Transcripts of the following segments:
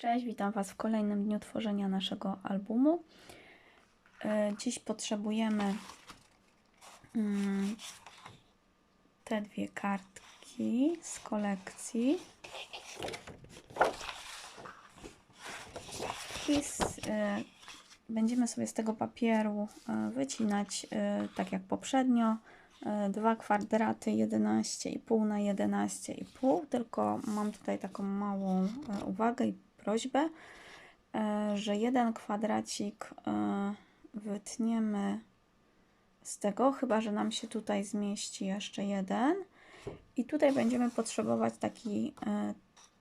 Cześć, witam Was w kolejnym dniu tworzenia naszego albumu. E, Dziś potrzebujemy mm, te dwie kartki z kolekcji. I z, e, będziemy sobie z tego papieru e, wycinać, tak jak poprzednio, dwa kwadraty 11,5 na 11,5, tylko mam tutaj taką małą uwagę i prośbę, e, że jeden kwadracik e, wytniemy z tego, chyba że nam się tutaj zmieści jeszcze jeden. I tutaj będziemy potrzebować taki e,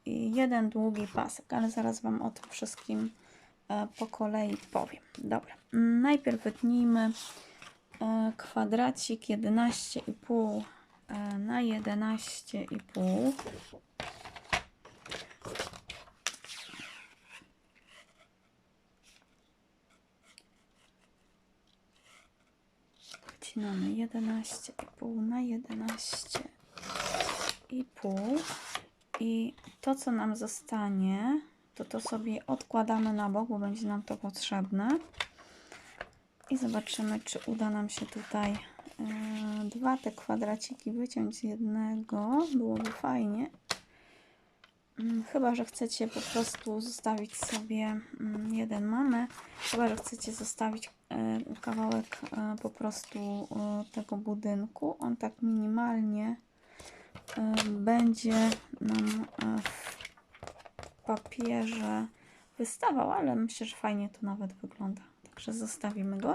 jeden długi pasek, ale zaraz Wam o tym wszystkim po kolei powiem. Dobra, najpierw wytnijmy kwadracik 11,5 e, na 11,5. Wcinamy 11,5 na 11,5 i to co nam zostanie to to sobie odkładamy na bok, bo będzie nam to potrzebne. I zobaczymy czy uda nam się tutaj yy, dwa te kwadraciki wyciąć z jednego. Byłoby fajnie. Mm, Chyba, że chcecie po prostu zostawić sobie mm, jeden mamy, chyba, że chcecie zostawić e, kawałek e, po prostu e, tego budynku. On tak minimalnie e, będzie nam e, w papierze wystawał, ale myślę, że fajnie to nawet wygląda. Także zostawimy go.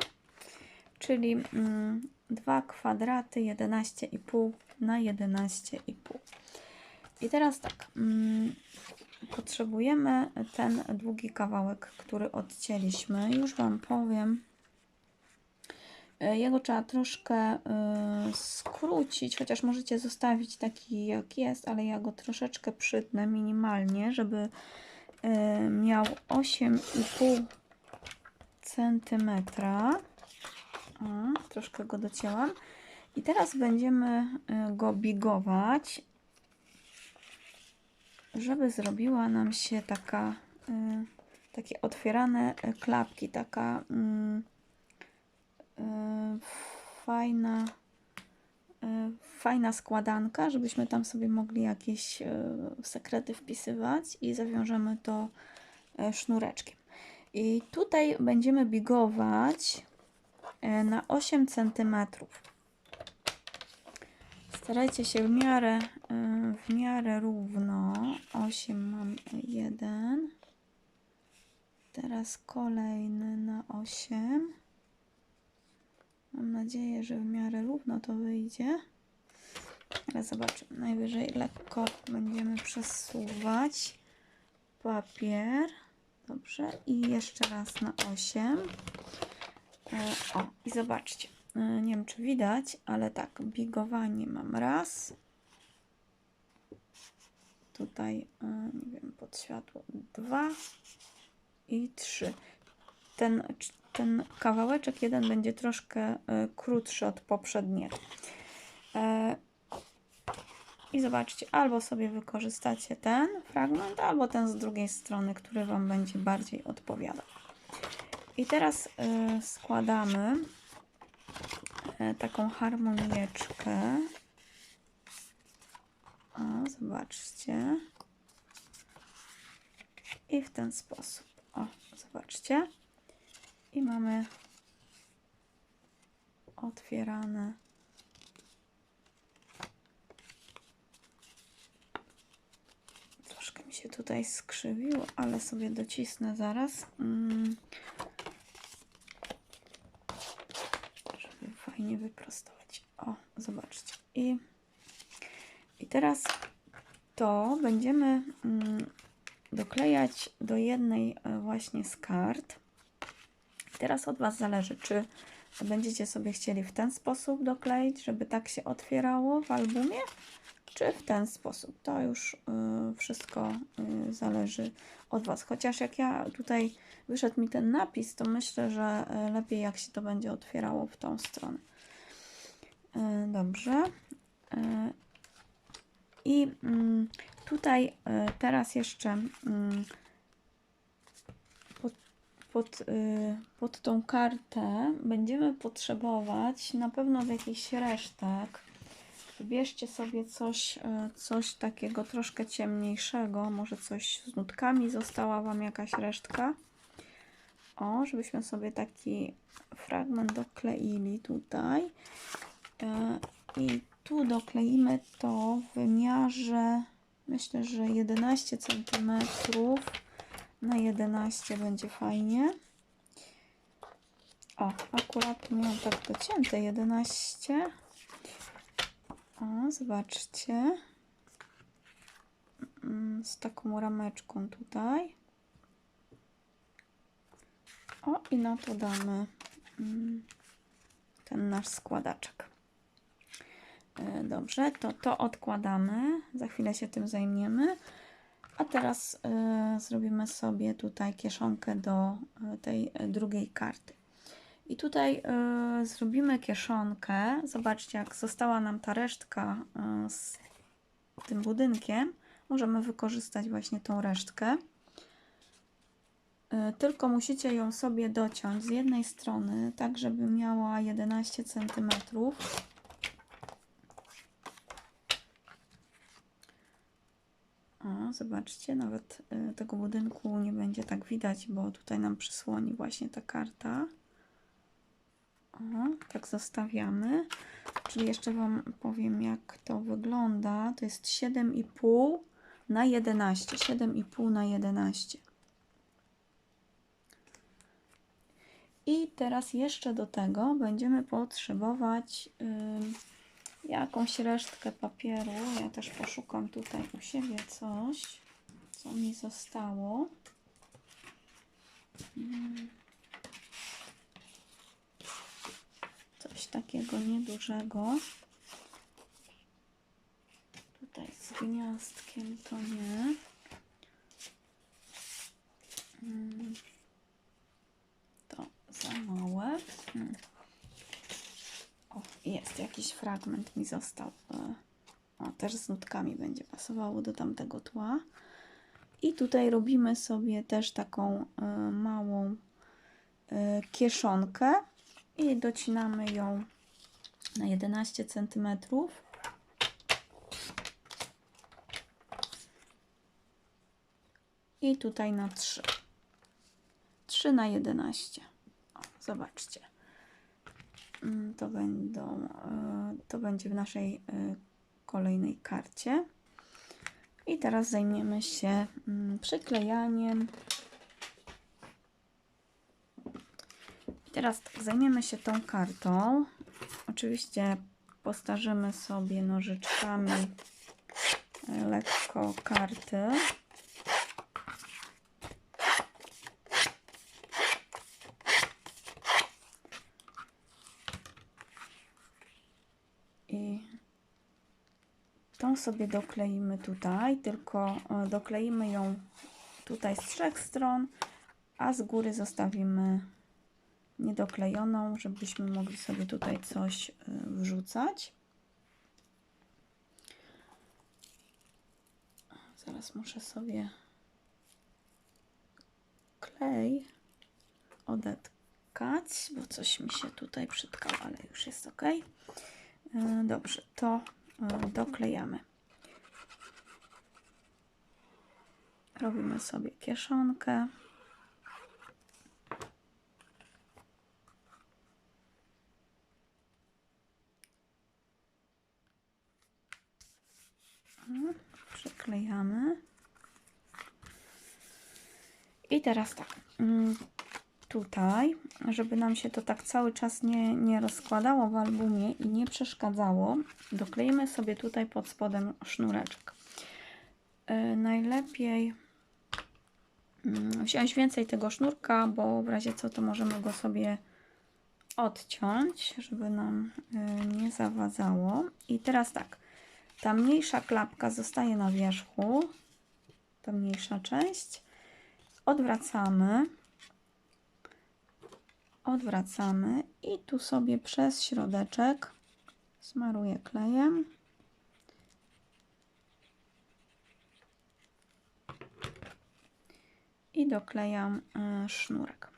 Czyli mm, dwa kwadraty 11,5 na 11,5. I teraz tak, mm, potrzebujemy ten długi kawałek, który odcięliśmy. Już Wam powiem. E, Jego trzeba troszkę y, skrócić, chociaż możecie zostawić taki jak jest, ale ja go troszeczkę przytnę minimalnie, żeby y, miał 8,5 centymetra. O, troszkę go docięłam. I teraz będziemy go bigować żeby zrobiła nam się taka, takie otwierane klapki, taka y, fajna, y, fajna składanka, żebyśmy tam sobie mogli jakieś y, sekrety wpisywać i zawiążemy to y, sznureczkiem. I tutaj będziemy bigować y, na 8 centymetrów. Starajcie się w miarę, y, w miarę równo. 8 mam 1. Teraz kolejny na 8. Mam nadzieję, że w miarę równo to wyjdzie. Ale zobaczymy. Najwyżej lekko będziemy przesuwać papier. Dobrze. I jeszcze raz na 8. E, O, i zobaczcie. E, Nie wiem, czy widać, ale tak, bigowanie mam raz. Tutaj, e, nie wiem, pod światło dwa i trzy. Ten, ten kawałeczek jeden będzie troszkę e, krótszy od poprzedniego. E, I zobaczcie, albo sobie wykorzystacie ten fragment, albo ten z drugiej strony, który Wam będzie bardziej odpowiadał. I teraz e, składamy taką harmonieczkę. O, zobaczcie. I w ten sposób. O, zobaczcie. I mamy otwierane. Troszkę mi się tutaj skrzywiło, ale sobie docisnę zaraz. Mm. Żeby fajnie wyprostować. O, zobaczcie. I, i teraz to będziemy mm, doklejać do jednej e, właśnie z kart. Teraz od Was zależy, czy będziecie sobie chcieli w ten sposób dokleić, żeby tak się otwierało w albumie, czy w ten sposób. To już y, wszystko y, zależy od Was. Chociaż jak ja tutaj wyszedł mi ten napis, to myślę, że y, lepiej jak się to będzie otwierało w tą stronę. Y, dobrze. Y, I mm, tutaj teraz jeszcze mm, pod, y, pod tą kartę będziemy potrzebować na pewno jakichś resztek. Wybierzcie sobie coś, y, coś takiego troszkę ciemniejszego, może coś z nutkami została Wam jakaś resztka. O, żebyśmy sobie taki fragment dokleili tutaj. E, I tu dokleimy to w wymiarze, myślę, że 11 cm na 11 będzie fajnie. O, akurat miałam tak docięte 11. O, zobaczcie. Mm, Z taką rameczką tutaj. O, i na to damy mm, ten nasz składaczek. E, Dobrze, to to odkładamy. Za chwilę się tym zajmiemy. A teraz e, zrobimy sobie tutaj kieszonkę do e, tej e, drugiej karty. I tutaj zrobimy kieszonkę. Zobaczcie, jak została nam ta resztka z tym budynkiem. Możemy wykorzystać właśnie tą resztkę. Tylko musicie ją sobie dociąć z jednej strony, tak żeby miała 11 cm. O, zobaczcie, nawet y, tego budynku nie będzie tak widać, bo tutaj nam przysłoni właśnie ta karta. O, tak zostawiamy. Czyli jeszcze Wam powiem, jak to wygląda. To jest 7,5 na 11. 7,5 na 11. I teraz jeszcze do tego będziemy potrzebować ym, jakąś resztkę papieru. Ja też poszukam tutaj u siebie coś, co mi zostało. Mm. Coś takiego niedużego. Tutaj z gniazdkiem to nie. Mm. To za małe. Hmm. O, jest jakiś fragment mi został. e, O, też z nutkami będzie pasowało do tamtego tła. I tutaj robimy sobie też taką e, małą e, kieszonkę i docinamy ją na 11 cm. I tutaj na 3. 3 na 11. O, zobaczcie. Mm, To będą, e, to będzie w naszej e, kolejnej karcie. I teraz zajmiemy się mm, przyklejaniem. I teraz tak, zajmiemy się tą kartą. Oczywiście postarzymy sobie nożyczkami e, lekko karty. I tą sobie dokleimy tutaj, tylko e, dokleimy ją tutaj z trzech stron, a z góry zostawimy niedoklejoną, żebyśmy mogli sobie tutaj coś e, wrzucać. Zaraz muszę sobie klej odetkać, bo coś mi się tutaj przytkało, ale już jest ok. E, Dobrze, to doklejamy. Robimy sobie kieszonkę. Mhm, Przyklejamy. I teraz tak. mm, Tutaj, żeby nam się to tak cały czas nie, nie rozkładało w albumie i nie przeszkadzało, dokleimy sobie tutaj pod spodem sznureczek. Yy, najlepiej mm, wziąć więcej tego sznurka, bo w razie co to możemy go sobie odciąć, żeby nam yy, nie zawadzało. I teraz tak, ta mniejsza klapka zostaje na wierzchu, ta mniejsza część. Odwracamy. Odwracamy i tu sobie przez środeczek smaruję klejem. I doklejam y, sznurek.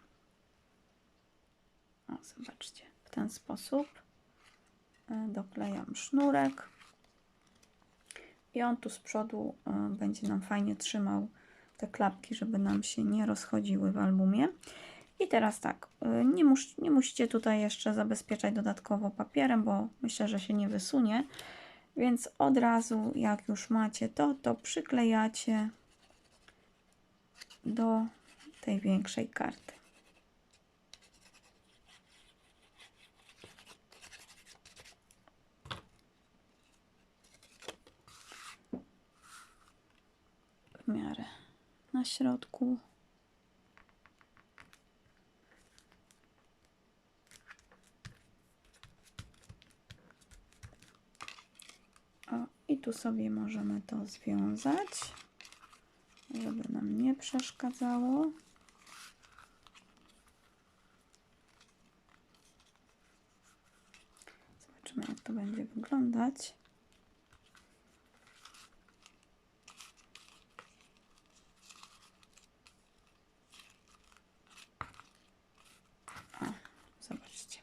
O, zobaczcie, w ten sposób e, doklejam sznurek i on tu z przodu e, będzie nam fajnie trzymał te klapki, żeby nam się nie rozchodziły w albumie. I teraz tak, e, nie, mus, nie musicie tutaj jeszcze zabezpieczać dodatkowo papierem, bo myślę, że się nie wysunie. Więc od razu, jak już macie to, to przyklejacie do tej większej karty. W miarę na środku. O, i tu sobie możemy to związać, żeby nam nie przeszkadzało. Zobaczymy, jak to będzie wyglądać. O, zobaczcie.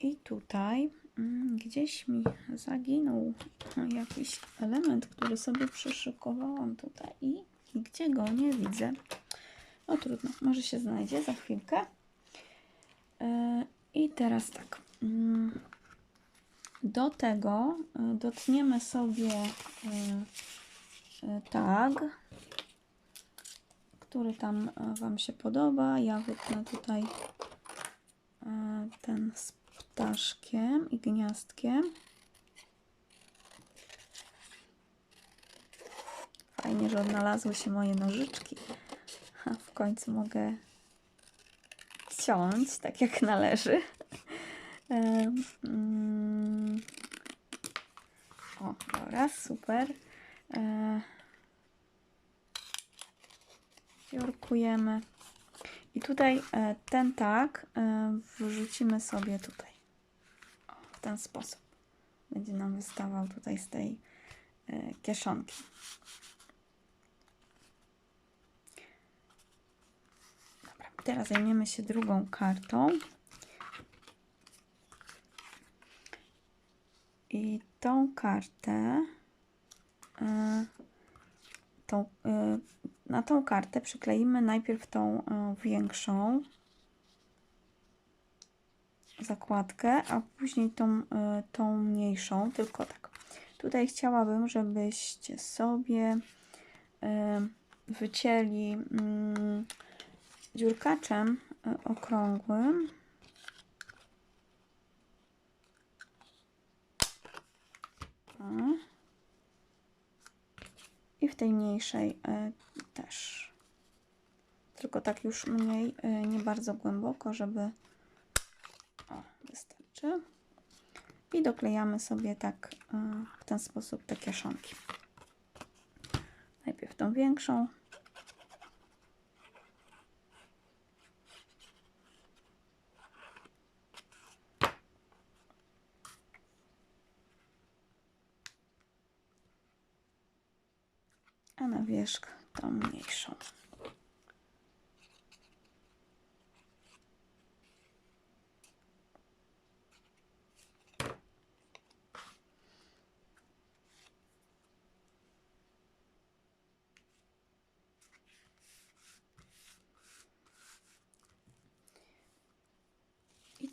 I tutaj mm, gdzieś mi zaginął jakiś element, który sobie przyszykowałam tutaj i, gdzie go nie widzę. No trudno, może się znajdzie za chwilkę. E, I teraz tak. mm, Do tego e, dotniemy sobie e, tag, który tam Wam się podoba. Ja wytnę tutaj ten ptaszkiem i gniazdkiem. Fajnie, że odnalazły się moje nożyczki. A w końcu mogę ciąć tak jak należy. E, mm. O, dobra, super. E, Jorkujemy. I tutaj e, ten tak e, wrzucimy sobie tutaj. W ten sposób. Będzie nam wystawał tutaj z tej e, kieszonki. Dobra, teraz zajmiemy się drugą kartą. I tą kartę e, tą, y, na tą kartę przykleimy najpierw tą większą zakładkę, a później tą, y, tą mniejszą, tylko tak. Tutaj chciałabym, żebyście sobie y, wycięli mm, dziurkaczem y, okrągłym. I w tej mniejszej też. Tylko tak już mniej, nie bardzo głęboko, żeby. Wystarczy. I doklejamy sobie tak e, w ten sposób te kieszonki. Najpierw tą większą. a na wierzch tą mniejszą.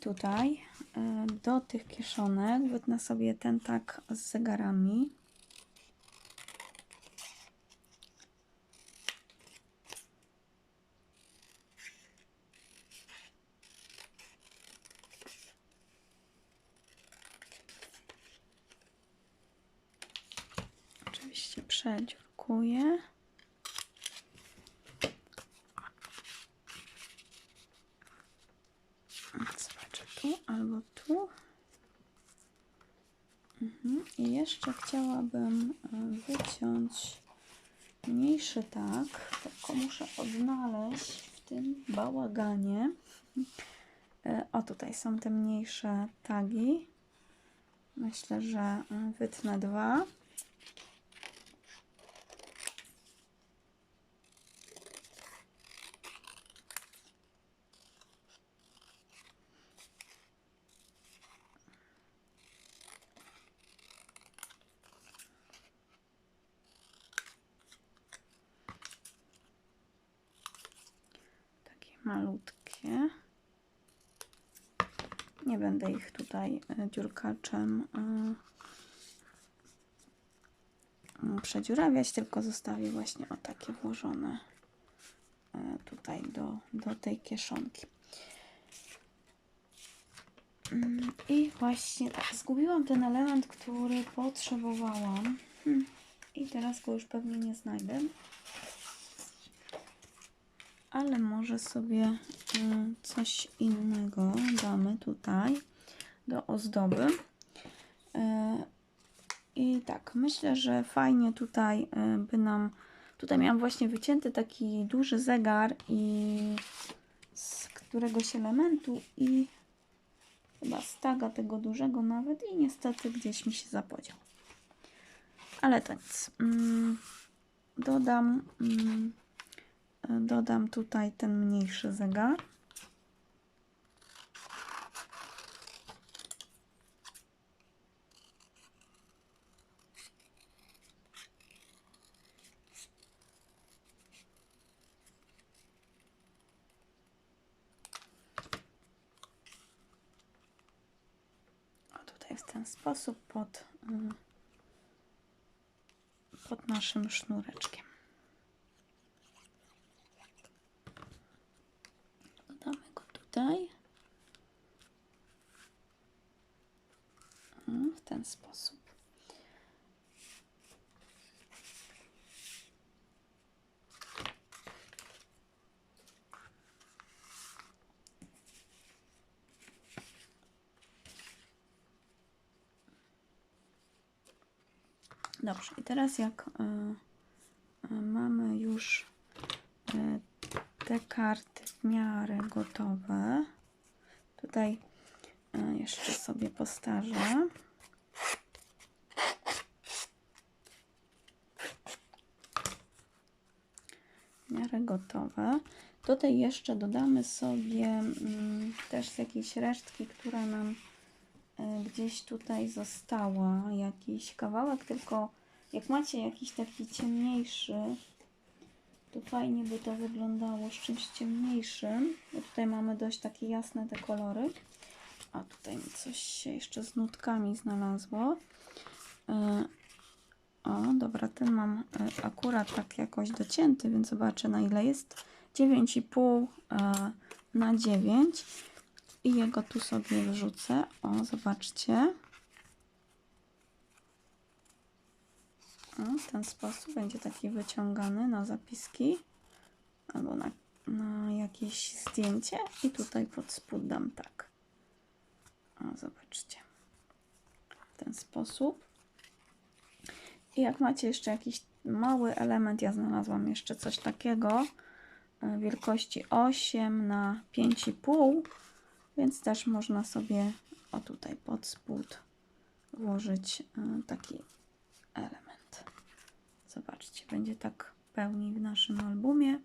Tutaj y, do tych kieszonek wytnę sobie ten tak z zegarami. Oczywiście przedziurkuję. Zobaczę tu albo tu. Mhm. I jeszcze chciałabym e, wyciąć mniejszy tak, tylko muszę odnaleźć w tym bałaganie. E, O, tutaj są te mniejsze tagi. Myślę, że wytnę dwa. Dziurkaczem e, e, przedziurawiać, tylko zostawię właśnie o takie włożone e, tutaj do, do tej kieszonki. Mm, I właśnie tak, zgubiłam ten element, który potrzebowałam. Hmm. I teraz go już pewnie nie znajdę. Ale może sobie y, coś innego damy tutaj do ozdoby. Y, I tak, myślę, że fajnie tutaj y, by nam. Tutaj miałam właśnie wycięty taki duży zegar i z któregoś elementu i chyba z taga tego dużego nawet i niestety gdzieś mi się zapodział. Ale to nic. Mm, Dodam, mm, dodam tutaj ten mniejszy zegar. O tutaj w ten sposób pod, y, pod naszym sznureczkiem. Dodamy go tutaj. W ten sposób. Dobrze, i teraz jak y, y, mamy już y, te karty w miarę gotowe, tutaj jeszcze sobie postarzę. W miarę gotowe. Tutaj jeszcze dodamy sobie mm, też jakieś resztki, która nam gdzieś tutaj została. Jakiś kawałek, tylko jak macie jakiś taki ciemniejszy, to fajnie by to wyglądało z czymś ciemniejszym. Bo tutaj mamy dość takie jasne te kolory. A tutaj coś się jeszcze z nutkami znalazło. Y, O, dobra, ten mam y, akurat tak jakoś docięty, więc zobaczę na ile jest. 9,5 y, na 9 i jego tu sobie wrzucę. O, zobaczcie. O, w ten sposób będzie taki wyciągany na zapiski albo na, na jakieś zdjęcie i tutaj pod spód dam tak. O, zobaczcie. W ten sposób. I jak macie jeszcze jakiś mały element, ja znalazłam jeszcze coś takiego e, wielkości 8 na 5,5, więc też można sobie o tutaj pod spód włożyć e, taki element. Zobaczcie, będzie tak pełniej w naszym albumie.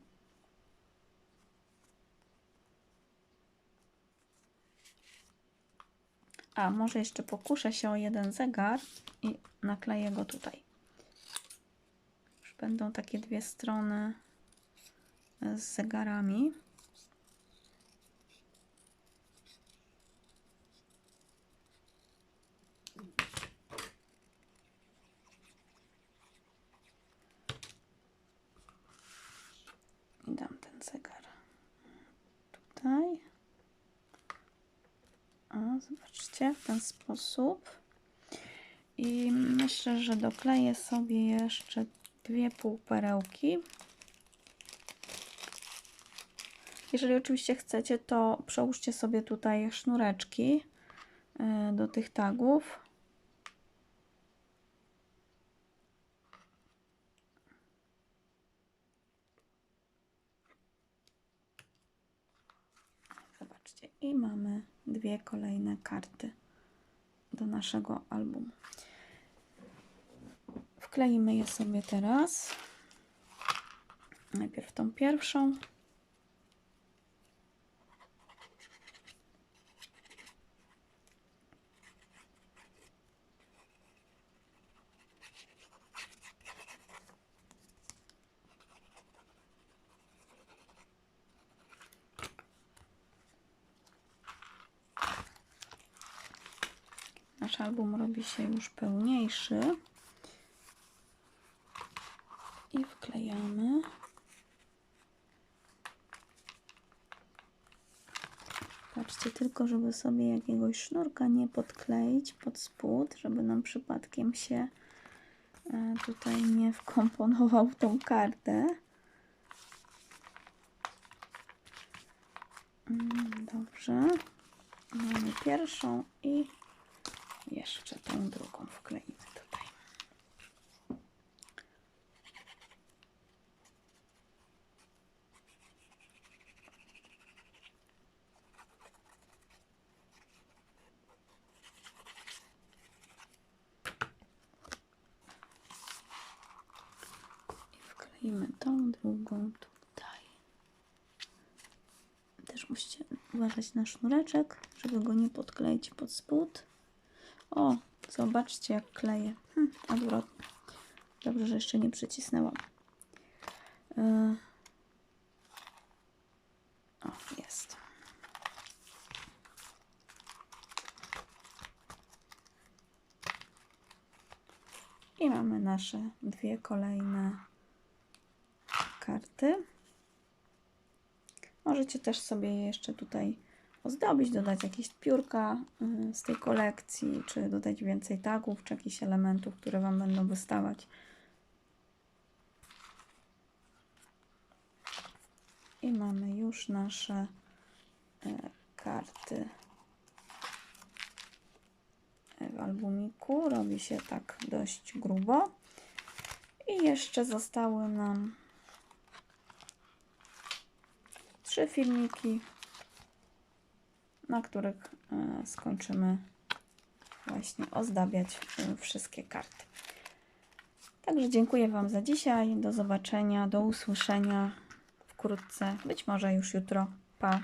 A, może jeszcze pokuszę się o jeden zegar i nakleję go tutaj. Już będą takie dwie strony z zegarami. I dam ten zegar tutaj. O, zobaczcie, w ten sposób. I myślę, że dokleję sobie jeszcze dwie półperełki. Jeżeli oczywiście chcecie, to przełóżcie sobie tutaj sznureczki y, do tych tagów. Zobaczcie, i mamy dwie kolejne karty do naszego albumu. Wkleimy je sobie teraz. Najpierw tą pierwszą. Album robi się już pełniejszy. I wklejamy. Patrzcie tylko, żeby sobie jakiegoś sznurka nie podkleić pod spód, żeby nam przypadkiem się e, tutaj nie wkomponował w tą kartę. Mm, Dobrze. Mamy pierwszą i jeszcze tą drugą wkleimy tutaj. I wkleimy tą drugą tutaj. Też musicie uważać na sznureczek, żeby go nie podkleić pod spód. O, zobaczcie jak kleję. Hm, odwrotnie. Dobrze, że jeszcze nie przycisnęłam. Yy. O, jest. I mamy nasze dwie kolejne karty. Możecie też sobie je jeszcze tutaj ozdobić, dodać jakieś piórka y, z tej kolekcji, czy dodać więcej tagów, czy jakichś elementów, które Wam będą wystawać. I mamy już nasze e, karty w albumiku. Robi się tak dość grubo. I jeszcze zostały nam trzy filmiki, na których e, skończymy właśnie ozdabiać e, wszystkie karty. Także dziękuję Wam za dzisiaj. Do zobaczenia, do usłyszenia wkrótce, być może już jutro. Pa!